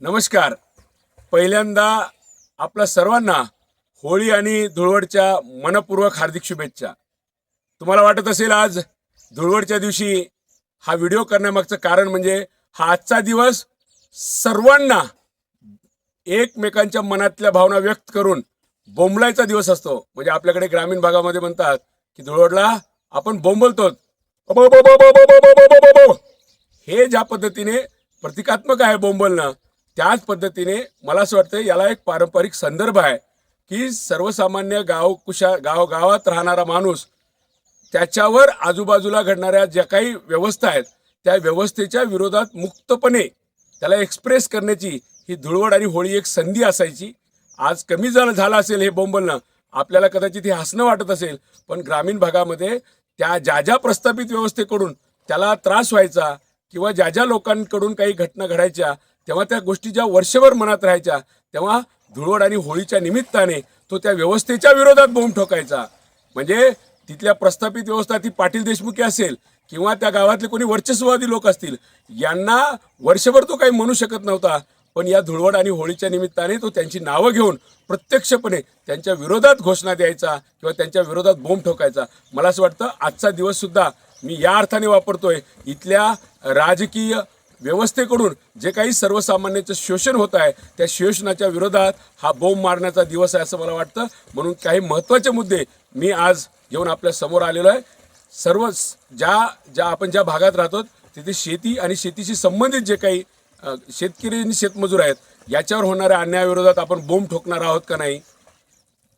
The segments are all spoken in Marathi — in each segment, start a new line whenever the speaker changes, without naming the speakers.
नमस्कार. पहिल्यांदा आपल्या सर्वांना होळी आणि धुळवडच्या मनपूर्वक हार्दिक शुभेच्छा. तुम्हाला वाटत असेल आज धुळवडच्या दिवशी हा व्हिडिओ करण्यामागचं कारण म्हणजे हा आजचा दिवस सर्वांना एकमेकांच्या मनातल्या भावना व्यक्त करून बोंबलायचा दिवस असतो. म्हणजे आपल्याकडे ग्रामीण भागामध्ये म्हणतात की धुळवडला आपण बोंबलतो हे ज्या पद्धतीने प्रतिकात्मक आहे बोंबलणं त्याच पद्धतीने मला असं वाटतं याला एक पारंपरिक संदर्भ आहे की सर्वसामान्य गाव कुशा गाव गावात राहणारा माणूस त्याच्यावर आजूबाजूला घडणाऱ्या ज्या काही व्यवस्था आहेत त्या व्यवस्थेच्या विरोधात मुक्तपणे त्याला एक्सप्रेस करण्याची ही धुळवड आणि होळी एक संधी असायची. आज कमी जण झालं असेल हे बोंबलणं आपल्याला कदाचित हे हसणं वाटत असेल पण ग्रामीण भागामध्ये त्या ज्या ज्या प्रस्थापित व्यवस्थेकडून त्याला त्रास व्हायचा किंवा ज्या ज्या लोकांकडून काही घटना घडायच्या तेव्हा त्या गोष्टी ज्या वर्षभर मनात राहायच्या तेव्हा धुळवड आणि होळीच्या निमित्ताने तो त्या व्यवस्थेच्या विरोधात बोंब ठोकायचा. म्हणजे तिथल्या प्रस्थापित व्यवस्था ती पाटील देशमुखी असेल किंवा त्या गावातले कोणी वर्चस्ववादी लोक असतील यांना वर्षभर तो काही म्हणू शकत नव्हता. पण या धुळवड आणि होळीच्या निमित्ताने तो त्यांची नावं घेऊन प्रत्यक्षपणे त्यांच्या विरोधात घोषणा द्यायचा किंवा त्यांच्या विरोधात बोंब ठोकायचा. मला असं वाटतं आजचा दिवससुद्धा मी या अर्थाने वापरतोय. इथल्या राजकीय व्यवस्थेकडून जे काही सर्वसामान्यांचं शोषण होत आहे त्या शोषणाच्या विरोधात हा बोंब मारण्याचा दिवस आहे असं मला वाटतं. म्हणून काही महत्त्वाचे मुद्दे मी आज घेऊन आपल्यासमोर आलेलो आहे. सर्व ज्या ज्या आपण ज्या भागात राहतो तिथे शेती आणि शेतीशी संबंधित जे काही शेतकरी आणि शेतमजूर आहेत याच्यावर होणाऱ्या अन्यायाविरोधात आपण बोंब ठोकणार आहोत का नाही?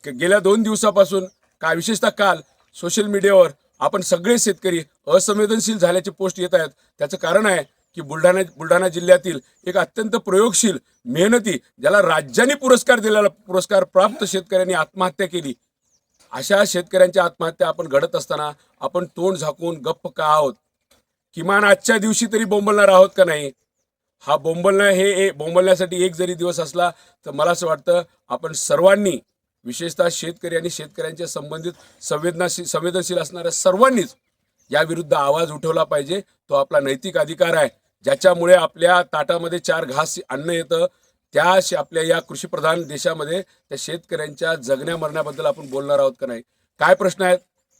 गेल्या दोन दिवसापासून का विशेषतः काल सोशल मीडियावर आपण सगळे शेतकरी असंवेदनशील झाल्याचे पोस्ट येत आहेत. त्याचं कारण आहे की बुलढाणा बुलढाणा जिल्ह्यातील एक अत्यंत प्रयोगशील मेहनती ज्याला राज्याने पुरस्कार दिलेला पुरस्कार प्राप्त शेतकऱ्यांनी आत्महत्या केली. अशा शेतकऱ्यांच्या आत्महत्या आपण घडत असताना आपण तोंड झाकून गप्प का आहोत? किमान आजच्या दिवशी तरी बोंबलणार आहोत का नाही? हा बोंबलणं हे बोंबलण्यासाठी एक जरी दिवस असला तर मला असं वाटतं आपण सर्वांनी विशेषतः शेतकरी आणि शेतकऱ्यांच्या संबंधित संवेदनाशील संवेदनशील असणाऱ्या सर्वांनीच याविरुद्ध आवाज उठवला पाहिजे. तो आपला नैतिक अधिकार आहे. ज्याच्यामुळे आपल्या ताटामध्ये चार घास अन्न येतं त्या आपल्या या कृषीप्रधान देशामध्ये त्या शेतकऱ्यांच्या जगण्या मरण्याबद्दल आपण बोलणार आहोत का नाही? काय प्रश्न आहेत?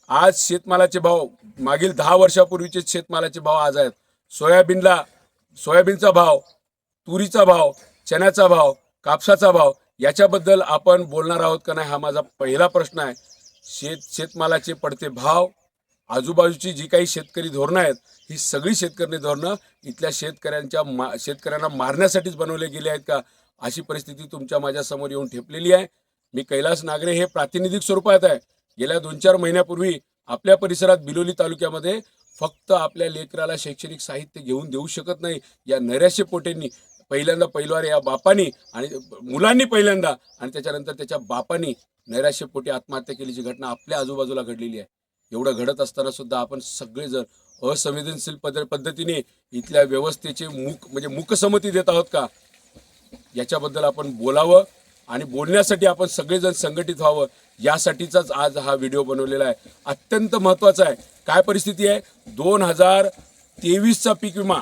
आज शेतमालाचे भाव मागील दहा वर्षापूर्वीचे शेतमालाचे भाव आज आहेत. सोयाबीनला सोयाबीनचा भाव तुरीचा भाव चण्याचा भाव कापसाचा भाव याच्याबद्दल आपण बोलणार आहोत का नाही? हा माझा पहिला प्रश्न आहे. शेत शेतमालाचे पडते भाव आजूबाजूची जी काही शेतकरी धोरणं आहेत ही सगळी शेतकरी धोरणं इथल्या शेतकऱ्यांच्या मा शेतकऱ्यांना मारण्यासाठीच बनवले गेले आहेत का? अशी परिस्थिती तुमच्या माझ्यासमोर येऊन ठेपलेली आहे. मी कैलास नागरे हे प्रातिनिधिक स्वरूपात आहे. गेल्या दोन चार महिन्यापूर्वी आपल्या परिसरात बिलोली तालुक्यामध्ये फक्त आपल्या लेकराला शैक्षणिक साहित्य घेऊन देऊ शकत नाही. या नैराश्य पोटेंनी पहिल्यांदा पहिलवार या बापानी आणि मुलांनी पहिल्यांदा आणि त्याच्यानंतर त्याच्या बापानी नैराश्यपोटी आत्महत्या केल्याची घटना आपल्या आजूबाजूला घडलेली आहे. एवढं घडत असताना सुद्धा आपण सगळेजण असंवेदनशील पद्ध पद्धतीने इथल्या व्यवस्थेचे मुक म्हणजे मुकसमती देत आहोत का? याच्याबद्दल आपण बोलावं आणि बोलण्यासाठी आपण सगळेजण संघटित व्हावं. यासाठीचाच आज हा व्हिडिओ बनवलेला आहे. अत्यंत महत्त्वाचा आहे. काय परिस्थिती आहे? दोन हजार तेवीसचा पीक विमा.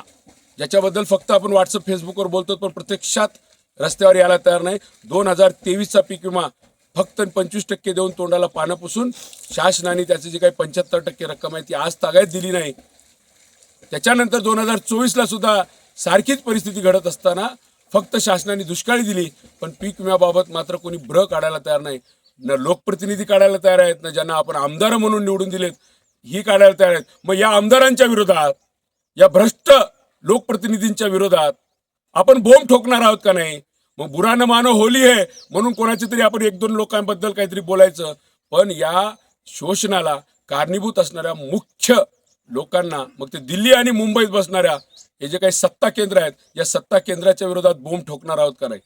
ज्याच्याबद्दल फक्त आपण व्हॉट्सअप फेसबुकवर बोलतो पण प्रत्यक्षात रस्त्यावर यायला तयार नाही. दोन हजार तेवीसचा पीक विमा. फक्त पंचवीस टक्के देऊन तोंडाला पानं पुसून शासनाने त्याची जी काही पंच्याहत्तर टक्के रक्कम आहे ती आज तागायत दिली नाही. त्याच्यानंतर दोन हजार चोवीसला सुद्धा सारखीच परिस्थिती घडत असताना फक्त शासनाने दुष्काळी दिली पण पीक विम्याबाबत मात्र कोणी ब्र काढायला तयार नाही. न लोकप्रतिनिधी काढायला तयार आहेत ना ज्यांना आपण आमदार म्हणून निवडून दिलेत ही काढायला तयार आहेत. मग या आमदारांच्या विरोधात या भ्रष्ट लोकप्रतिनिधींच्या विरोधात आपण बोंब ठोकणार आहोत का नाही? मग बुरानं मानो होली आहे. म्हणून कोणाची तरी आपण एक दोन लोकांबद्दल काहीतरी बोलायचं. पण या शोषणाला कारणीभूत असणाऱ्या मुख्य लोकांना मग ते दिल्ली आणि मुंबईत बसणाऱ्या हे जे काही सत्ता केंद्र आहेत या सत्ता केंद्राच्या विरोधात बोंब ठोकणार आहोत का नाही?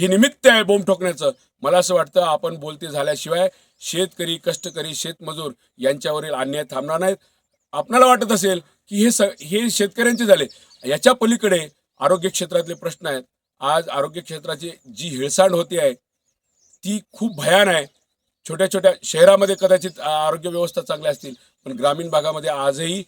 हे निमित्त आहे बोंब ठोकण्याचं. मला असं वाटतं आपण बोलते झाल्याशिवाय शेतकरी कष्टकरी शेतमजूर यांच्यावरील अन्याय थांबणार नाहीत. आपणाला वाटत असेल की हे स हे शेतकऱ्यांचे झाले. याच्या पलीकडे आरोग्य क्षेत्रातले प्रश्न आहेत. आज आरोग्य क्षेत्राची जी हिळसांड होती आहे ती खूप भयान आहे. छोट्या छोट्या शहरामध्ये कदाचित आरोग्य व्यवस्था चांगल्या असतील पण ग्रामीण भागामध्ये आजही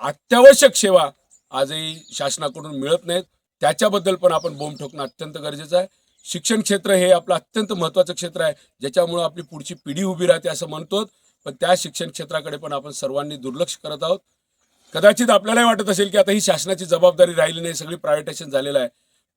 अत्यावश्यक सेवा आजही शासनाकडून मिळत नाहीत. त्याच्याबद्दल पण आपण बोंब ठोकणं अत्यंत गरजेचं आहे. शिक्षण क्षेत्र हे आपलं अत्यंत महत्त्वाचं क्षेत्र आहे ज्याच्यामुळं आपली पुढची पिढी उभी राहते असं म्हणतो पण त्या शिक्षण क्षेत्राकडे पण आपण सर्वांनी दुर्लक्ष करत आहोत. कदाचित आपल्यालाही वाटत असेल की आता ही शासनाची जबाबदारी राहिली नाही सगळी प्रायव्हेटायझेशन झालेलं आहे.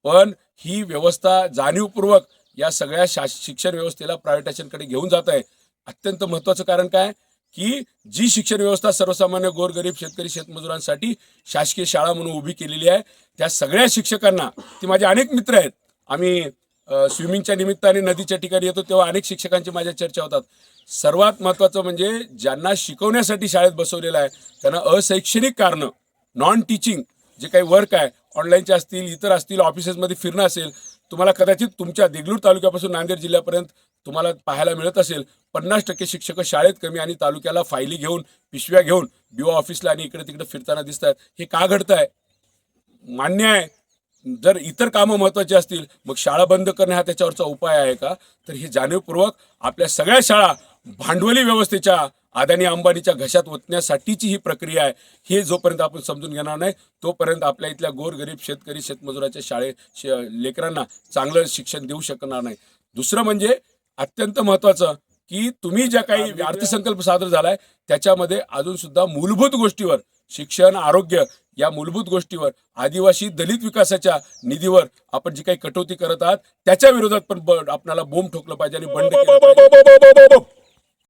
पण ही व्यवस्था जाणीवपूर्वक या सगळ्या शा शिक्षण व्यवस्थेला प्रायव्हेटायझेशनकडे घेऊन जात आहे. अत्यंत महत्त्वाचं कारण काय? की जी शिक्षण व्यवस्था सर्वसामान्य गोरगरीब शेतकरी शेतमजुरांसाठी शासकीय शाळा म्हणून उभी केलेली आहे त्या सगळ्या शिक्षकांना ती माझे अनेक मित्र आहेत. आम्ही स्विमिंगच्या निमित्ताने नदीच्या ठिकाणी येतो तेव्हा अनेक शिक्षकांची माझ्या चर्चा होतात. सर्वात महत्त्वाचं म्हणजे ज्यांना शिकवण्यासाठी शाळेत बसवलेलं आहे त्यांना अशैक्षणिक कारणं नॉन टीचिंग जे काही वर्क आहे ऑनलाईनचे असतील इतर असतील ऑफिसेसमध्ये फिरणं असेल तुम्हाला कदाचित तुमच्या देगलूर तालुक्यापासून नांदेड जिल्ह्यापर्यंत तुम्हाला पाहायला मिळत असेल. पन्नास टक्के शिक्षक शाळेत कमी आणि तालुक्याला फायली घेऊन पिशव्या घेऊन बीओ ऑफिसला आणि इकडे तिकडे फिरताना दिसत आहेत हे का घडतं आहे मान्य आहे. जर इतर कामं महत्त्वाची असतील मग शाळा बंद करणे हा त्याच्यावरचा उपाय आहे का? तर ही जाणीवपूर्वक आपल्या सगळ्या शाळा भांडवली व्यवस्थेच्या अदानी अंबानीच्या घशात ओतण्यासाठीची ही प्रक्रिया आहे हे जोपर्यंत आपण समजून घेणार नाही तोपर्यंत आपल्या इथल्या गोरगरीब शेतकरी शेतमजुराच्या शाळे शे लेकरांना चांगलं शिक्षण देऊ शकणार नाही दुसरं म्हणजे अत्यंत महत्त्वाचं की तुम्ही ज्या काही अर्थसंकल्प सादर झालाय त्याच्यामध्ये अजून सुद्धा मूलभूत गोष्टीवर शिक्षण आरोग्य या मूलभूत गोष्टीवर आदिवासी दलित विकासाच्या निधीवर आपण जी काही कटोती करत आहात त्याच्या विरोधात पण आपल्याला बोंब ठोकलं पाहिजे आणि बंड